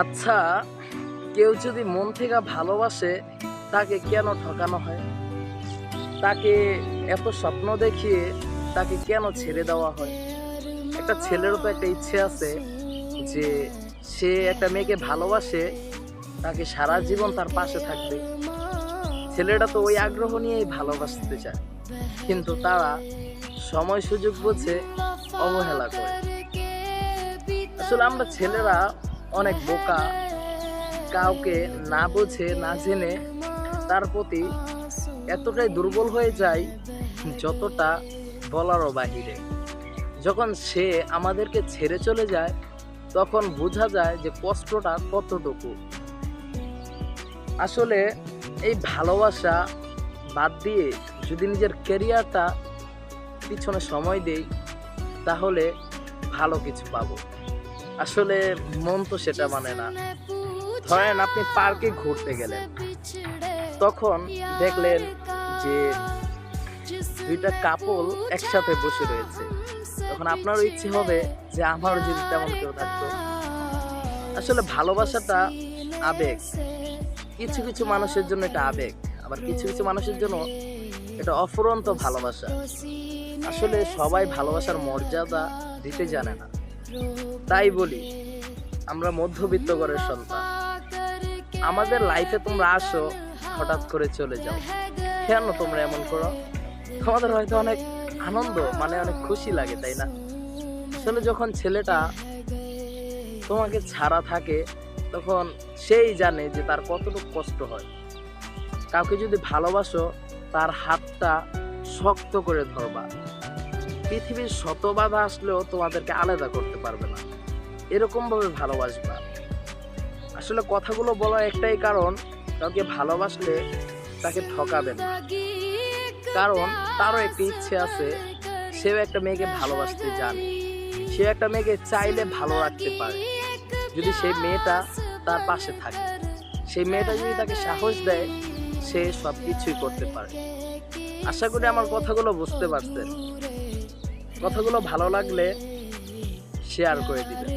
আচ্ছা কেউ যদি মন থেকে ভালোবাসে, তাকে কেন ঠকানো হয়? তাকে এত স্বপ্ন দেখিয়ে তাকে কেন ছেড়ে দেওয়া হয়? একটা ছেলেরও তো একটা ইচ্ছে আছে যে সে একটা মেয়েকে ভালোবাসে, তাকে সারা জীবন তার পাশে থাকবে। ছেলেটা তো ওই আগ্রহ নিয়েই ভালোবাসতে চায়, কিন্তু তারা সময় সুযোগ বুঝে অবহেলা করে। আসলে আমরা ছেলেরা অনেক বোকা। কাউকে না বুঝে, না জেনে তার প্রতি এতটাই দুর্বল হয়ে যায় যতটা বলারও বাহিরে। যখন সে আমাদেরকে ছেড়ে চলে যায়, তখন বোঝা যায় যে কষ্টটা কতটুকু। আসলে এই ভালোবাসা বাদ দিয়ে যদি নিজের ক্যারিয়ারটা পিছনে সময় দেই, তাহলে ভালো কিছু পাবো। আসলে মন তো সেটা মানে না। ধরেন আপনি পার্কে ঘুরতে গেলেন, তখন দেখলেন যে দুইটা কাপল একসাথে বসে রয়েছে। তখন আপনারও ইচ্ছে হবে যে আমারও যদি তেমন কেউ থাকতো। আসলে ভালোবাসাটা আবেগ। কিছু কিছু মানুষের জন্য এটা আবেগ, আবার কিছু কিছু মানুষের জন্য এটা অফুরন্ত ভালোবাসা। আসলে সবাই ভালোবাসার মর্যাদা দিতে জানে না। তাই বলি, আমরা মধ্যবিত্ত ঘরের সন্তান। আমাদের লাইফে তোমরা আসো, হঠাৎ করে চলে যাও। কেন তোমরা এমন করো? তোমাদের হয়তো অনেক আনন্দ মানে অনেক খুশি লাগে, তাই না? আসলে যখন ছেলেটা তোমাকে ছাড়া থাকে, তখন সেই জানে যে তার কতটুকু কষ্ট হয়। কাউকে যদি ভালোবাসো, তার হাতটা শক্ত করে ধরবা। পৃথিবীর শত বাধা আসলেও তোমাদেরকে আলাদা করতে পারবে না। এরকমভাবে ভালোবাসবা। আসলে কথাগুলো বলার একটাই কারণ, কাউকে ভালোবাসলে তাকে ঠকাবেন না। কারণ তারও একটা ইচ্ছে আছে, সেও একটা মেয়েকে ভালোবাসতে জানে। সে একটা মেয়েকে চাইলে ভালো রাখতে পারে। যদি সেই মেয়েটা তার পাশে থাকে, সেই মেয়েটা যদি তাকে সাহস দেয়, সে সব কিছুই করতে পারে। আশা করি আমার কথাগুলো বুঝতে পারছেন। কথাগুলো ভালো লাগলে শেয়ার করে দিবেন